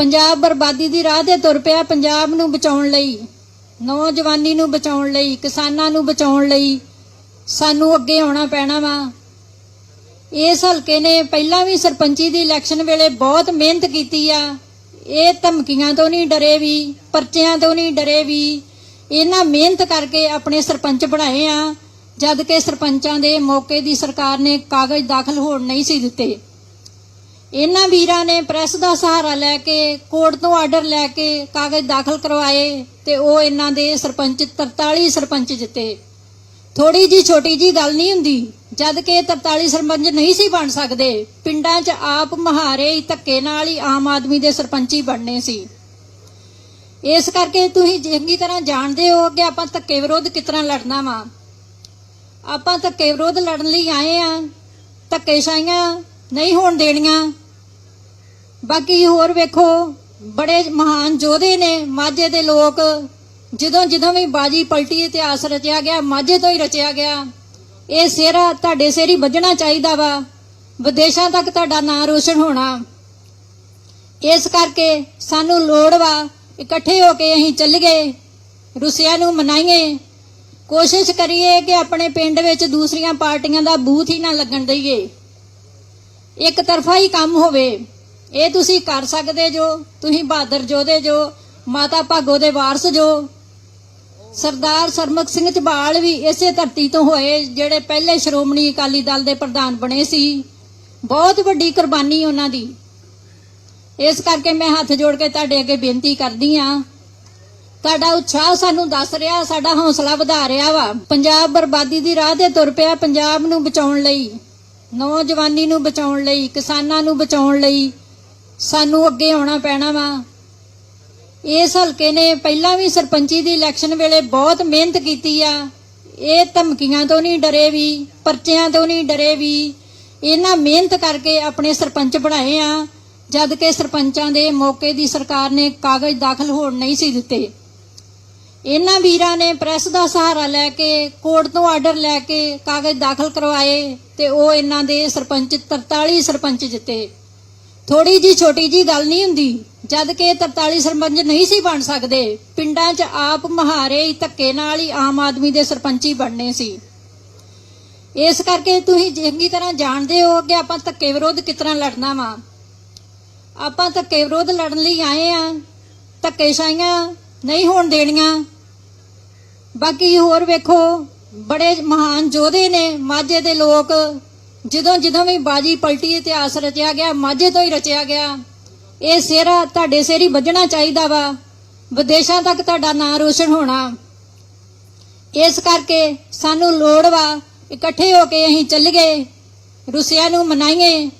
ਪੰਜਾਬ ਬਰਬਾਦੀ ਦੀ ਰਾਹ ਤੇ ਤੁਰ ਪਿਆ ਪੰਜਾਬ ਨੂੰ ਬਚਾਉਣ ਲਈ, ਨੌਜਵਾਨੀ ਨੂੰ ਬਚਾਉਣ ਲਈ, ਕਿਸਾਨਾਂ ਨੂੰ ਬਚਾਉਣ ਲਈ ਸਾਨੂੰ ਅੱਗੇ ਆਉਣਾ ਪੈਣਾ ਵਾ। ਇਸ ਹਲਕੇ ਨੇ ਪਹਿਲਾਂ ਵੀ ਸਰਪੰਚੀ ਦੀ ਇਲੈਕਸ਼ਨ ਵੇਲੇ ਬਹੁਤ ਮਿਹਨਤ ਕੀਤੀ ਆ। ਇਹ ਧਮਕੀਆਂ ਤੋਂ ਨਹੀਂ ਡਰੇ ਵੀ, ਪਰਚਿਆਂ ਤੋਂ ਨਹੀਂ ਡਰੇ ਵੀ। ਇਹਨਾਂ ਮਿਹਨਤ ਕਰਕੇ ਆਪਣੇ ਸਰਪੰਚ ਬਣਾਏ ਆ, ਜਦ ਕਿ ਸਰਪੰਚਾਂ ਦੇ ਮੌਕੇ ਦੀ ਸਰਕਾਰ ਨੇ ਕਾਗਜ਼ ਦਾਖਲ ਹੋਣ ਨਹੀਂ ਸੀ ਦਿੱਤੇ। ਇਹਨਾਂ ਵੀਰਾਂ ਨੇ ਪ੍ਰੈਸ ਦਾ ਸਹਾਰਾ ਲੈ ਕੇ, ਕੋਰਟ ਤੋਂ ਆਰਡਰ ਲੈ ਕੇ ਕਾਗਜ਼ ਦਾਖਲ ਕਰਵਾਏ ਤੇ ਉਹ ਇਹਨਾਂ ਦੇ ਸਰਪੰਚ 43 ਸਰਪੰਚ ਜਿੱਤੇ। ਥੋੜੀ ਜੀ ਛੋਟੀ ਜੀ ਗੱਲ ਨਹੀਂ ਹੁੰਦੀ, ਜਦ ਕਿ 43 ਸਰਪੰਚ ਨਹੀਂ ਸੀ ਬਣ ਸਕਦੇ, ਪਿੰਡਾਂ 'ਚ ਆਪ ਮਹਾਰੇ ਹੀ ਧੱਕੇ ਨਾਲ ਹੀ ਆਮ ਆਦਮੀ ਦੇ ਸਰਪੰਚੀ ਬਣਨੇ ਸੀ। ਇਸ ਕਰਕੇ ਤੁਸੀਂ ਚੰਗੀ ਤਰ੍ਹਾਂ ਜਾਣਦੇ ਹੋ ਕਿ ਆਪਾਂ ਧੱਕੇ ਵਿਰੋਧ ਕਿਸ ਤਰ੍ਹਾਂ ਲੜਨਾ ਵਾ। ਆਪਾਂ ਧੱਕੇ ਵਿਰੋਧ ਲੜਨ ਲਈ ਆਏ ਆ, ਧੱਕੇਸ਼ਾਹੀਆਂ ਨਹੀਂ ਹੋਣ ਦੇਣੀਆਂ ਬਾਕੀ ਹੋਰ ਵੇਖੋ, ਬੜੇ ਮਹਾਨ ਯੋਧੇ ਨੇ, ਮਾਝੇ ਦੇ ਲੋਕ। ਜਦੋਂ ਜਦੋਂ ਵੀ ਬਾਜੀ ਪਲਟੀ ਇਤਿਹਾਸ ਰਚਿਆ ਗਿਆ, ਮਾਝੇ ਤੋਂ ਹੀ ਰਚਿਆ ਗਿਆ। ਇਹ ਸਿਹਰਾ ਤੁਹਾਡੇ ਸਿਰ ਹੀ ਵੱਜਣਾ ਚਾਹੀਦਾ ਵਾ। ਵਿਦੇਸ਼ਾਂ ਤੱਕ ਤੁਹਾਡਾ ਨਾਂ ਰੋਸ਼ਨ ਹੋਣਾ। ਇਸ ਕਰਕੇ ਸਾਨੂੰ ਲੋੜ ਵਾ, ਇਕੱਠੇ ਹੋ ਕੇ ਅਸੀਂ ਚੱਲ ਗਏ ਰੁੱਸਿਆਂ ਨੂੰ ਮਨਾਈਏ। ਕੋਸ਼ਿਸ਼ ਕਰੀਏ ਕਿ ਆਪਣੇ ਪਿੰਡ ਵਿੱਚ ਦੂਸਰੀਆਂ ਪਾਰਟੀਆਂ ਦਾ ਬੂਥ ਹੀ ਨਾ ਲੱਗਣ ਦਈਏ। ਇੱਕ ਤਰਫਾ ਹੀ ਕੰਮ ਹੋਵੇ। ਇਹ ਤੁਸੀਂ ਕਰ ਸਕਦੇ ਜੋ, ਤੁਸੀਂ ਬਹਾਦਰ ਜੋਧੇ ਜੋ, ਮਾਤਾ ਭਾਗੋ ਦੇ ਵਾਰਸ ਜੋ। ਸਰਦਾਰ ਸਰਮੁਖ ਸਿੰਘ ਝਬਾਲ ਵੀ ਇਸੇ ਧਰਤੀ ਤੋਂ ਹੋਏ, ਜਿਹੜੇ ਪਹਿਲੇ ਸ਼੍ਰੋਮਣੀ ਅਕਾਲੀ ਦਲ ਦੇ ਪ੍ਰਧਾਨ ਬਣੇ ਸੀ। ਬਹੁਤ ਵੱਡੀ ਕੁਰਬਾਨੀ ਉਹਨਾਂ ਦੀ। ਇਸ ਕਰਕੇ ਮੈਂ ਹੱਥ ਜੋੜ ਕੇ ਤੁਹਾਡੇ ਅੱਗੇ ਬੇਨਤੀ ਕਰਦੀ ਆ ਤੁਹਾਡਾ ਉਤਸ਼ਾਹ ਸਾਨੂੰ ਦੱਸ ਰਿਹਾ, ਸਾਡਾ ਹੌਸਲਾ ਵਧਾ ਰਿਹਾ ਵਾ। ਪੰਜਾਬ ਬਰਬਾਦੀ ਦੀ ਰਾਹ ਤੇ ਤੁਰ ਪਿਆ, ਪੰਜਾਬ ਨੂੰ ਬਚਾਉਣ ਲਈ, ਨੌਜਵਾਨੀ ਨੂੰ ਬਚਾਉਣ ਲਈ, ਕਿਸਾਨਾਂ ਨੂੰ ਬਚਾਉਣ ਲਈ। ਸਾਨੂੰ ਅੱਗੇ ਆਉਣਾ ਪੈਣਾ ਵਾ। ਇਸ ਹਲਕੇ ਨੇ ਪਹਿਲਾਂ ਵੀ ਸਰਪੰਚੀ ਦੀ ਇਲੈਕਸ਼ਨ ਵੇਲੇ ਬਹੁਤ ਮਿਹਨਤ ਕੀਤੀ ਆ। ਇਹ ਧਮਕੀਆਂ ਤੋਂ ਨਹੀਂ ਡਰੇ ਵੀ, ਪਰਚਿਆਂ ਤੋਂ ਨਹੀਂ ਡਰੇ ਵੀ। ਇਹਨਾਂ ਮਿਹਨਤ ਕਰਕੇ ਆਪਣੇ ਸਰਪੰਚ ਬਣਾਏ ਆ, ਜਦ ਕਿ ਸਰਪੰਚਾਂ ਦੇ ਮੌਕੇ ਦੀ ਸਰਕਾਰ ਨੇ ਕਾਗਜ਼ ਦਾਖਲ ਹੋਣ ਨਹੀਂ ਸੀ ਦਿੱਤੇ। ਇਹਨਾਂ ਵੀਰਾਂ ਨੇ ਪ੍ਰੈਸ ਦਾ ਸਹਾਰਾ ਲੈ ਕੇ, ਕੋਰਟ ਤੋਂ ਆਰਡਰ ਲੈ ਕੇ ਕਾਗਜ਼ ਦਾਖਲ ਕਰਵਾਏ ਤੇ ਉਹ ਇਹਨਾਂ ਦੇ ਸਰਪੰਚ 43 ਸਰਪੰਚ ਜਿੱਤੇ। ਥੋੜੀ ਜੀ ਛੋਟੀ ਜੀ ਗੱਲ ਨਹੀਂ ਹੁੰਦੀ, ਜਦ ਕਿ 43 ਸਰਪੰਚ ਨਹੀਂ ਸੀ ਬਣ ਸਕਦੇ। ਪਿੰਡਾਂ 'ਚ ਆਪ ਮਹਾਰੇ ਹੀ ਧੱਕੇ ਨਾਲ ਹੀ ਆਮ ਆਦਮੀ ਦੇ ਸਰਪੰਚੀ ਬਣਨੇ ਸੀ। ਇਸ ਕਰਕੇ ਤੁਸੀਂ ਚੰਗੀ ਤਰ੍ਹਾਂ ਜਾਣਦੇ ਹੋ ਕਿ ਆਪਾਂ ਧੱਕੇ ਵਿਰੋਧ ਕਿਸ ਤਰ੍ਹਾਂ ਲੜਨਾ ਵਾ। ਆਪਾਂ ਧੱਕੇ ਵਿਰੋਧ ਲੜਨ ਲਈ ਆਏ ਆ, ਧੱਕੇਸ਼ਾਹੀਆਂ ਨਹੀਂ ਹੋਣ ਦੇਣੀਆਂ। ਬਾਕੀ ਹੋਰ ਵੇਖੋ, ਬੜੇ ਮਹਾਨ ਯੋਧੇ ਨੇ, ਮਾਝੇ ਦੇ ਲੋਕ। ਜਦੋਂ ਜਦੋਂ ਵੀ ਬਾਜੀ ਪਲਟੀ ਇਤਿਹਾਸ ਰਚਿਆ ਗਿਆ, ਮਾਝੇ ਤੋਂ ਹੀ ਰਚਿਆ ਗਿਆ। ਇਹ ਸਿਹਰਾ ਤੁਹਾਡੇ ਸਿਰ ਹੀ ਵੱਜਣਾ ਚਾਹੀਦਾ ਵਾ। ਵਿਦੇਸ਼ਾਂ ਤੱਕ ਤੁਹਾਡਾ ਨਾਂ ਰੋਸ਼ਨ ਹੋਣਾ। ਇਸ ਕਰਕੇ ਸਾਨੂੰ ਲੋੜ ਵਾ, ਇਕੱਠੇ ਹੋ ਕੇ ਅਸੀਂ ਚੱਲ ਗਏ ਰੁੱਸਿਆਂ ਨੂੰ ਮਨਾਈਏ।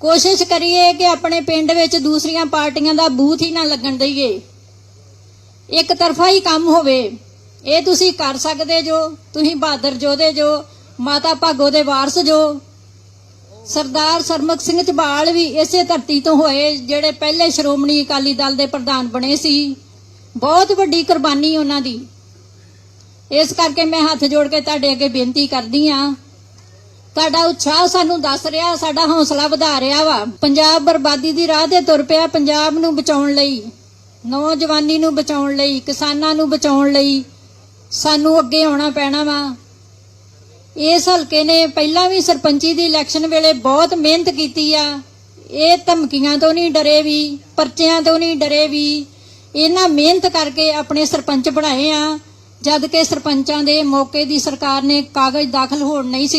ਕੋਸ਼ਿਸ਼ ਕਰੀਏ ਕਿ ਆਪਣੇ ਪਿੰਡ ਵਿੱਚ ਦੂਸਰੀਆਂ ਪਾਰਟੀਆਂ ਦਾ ਬੂਥ ਹੀ ਨਾ ਲੱਗਣ ਦਈਏ। ਇੱਕ ਤਰਫਾ ਹੀ ਕੰਮ ਹੋਵੇ। ਇਹ ਤੁਸੀਂ ਕਰ ਸਕਦੇ ਜੋ, ਤੁਸੀਂ ਬਹਾਦਰ ਜੋਧੇ ਜੋ, ਮਾਤਾ ਭਾਗੋ ਦੇ ਵਾਰਸ ਜੋ। ਸਰਦਾਰ ਸਰਮੁਖ ਸਿੰਘ ਝਬਾਲ ਵੀ ਇਸੇ ਧਰਤੀ ਤੋਂ ਹੋਏ, ਜਿਹੜੇ ਪਹਿਲੇ ਸ਼੍ਰੋਮਣੀ ਅਕਾਲੀ ਦਲ ਦੇ ਪ੍ਰਧਾਨ ਬਣੇ ਸੀ। ਬਹੁਤ ਵੱਡੀ ਕੁਰਬਾਨੀ ਉਹਨਾਂ ਦੀ। ਇਸ ਕਰਕੇ ਮੈਂ ਹੱਥ ਜੋੜ ਕੇ ਤੁਹਾਡੇ ਅੱਗੇ ਬੇਨਤੀ ਕਰਦੀ ਆ ਤੁਹਾਡਾ ਉਤਸ਼ਾਹ ਸਾਨੂੰ ਦੱਸ ਰਿਹਾ, ਸਾਡਾ ਹੌਸਲਾ ਵਧਾ ਰਿਹਾ ਵਾ। ਪੰਜਾਬ ਬਰਬਾਦੀ ਦੀ ਰਾਹ ਤੇ ਤੁਰ ਪਿਆ, ਪੰਜਾਬ ਨੂੰ ਬਚਾਉਣ ਲਈ, ਨੌਜਵਾਨੀ ਨੂੰ ਬਚਾਉਣ ਲਈ, ਕਿਸਾਨਾਂ ਨੂੰ ਬਚਾਉਣ ਲਈ ਸਾਨੂੰ ਅੱਗੇ ਆਉਣਾ ਪੈਣਾ ਵਾ। ਇਸ ਹਲਕੇ ਨੇ ਪਹਿਲਾਂ ਵੀ ਸਰਪੰਚੀ ਦੀ ਇਲੈਕਸ਼ਨ ਵੇਲੇ ਬਹੁਤ ਮਿਹਨਤ ਕੀਤੀ ਆ। ਇਹ ਧਮਕੀਆਂ ਤੋਂ ਨਹੀਂ ਡਰੇ ਵੀ, ਪਰਚਿਆਂ ਤੋਂ ਨਹੀਂ ਡਰੇ ਵੀ। ਇਹਨਾਂ ਮਿਹਨਤ ਕਰਕੇ ਆਪਣੇ ਸਰਪੰਚ ਬਣਾਏ ਆ, ਜਦ ਕਿ ਸਰਪੰਚਾਂ ਦੇ ਮੌਕੇ ਦੀ ਸਰਕਾਰ ਨੇ ਕਾਗਜ਼ ਦਾਖਲ ਹੋਣ ਨਹੀਂ ਸੀ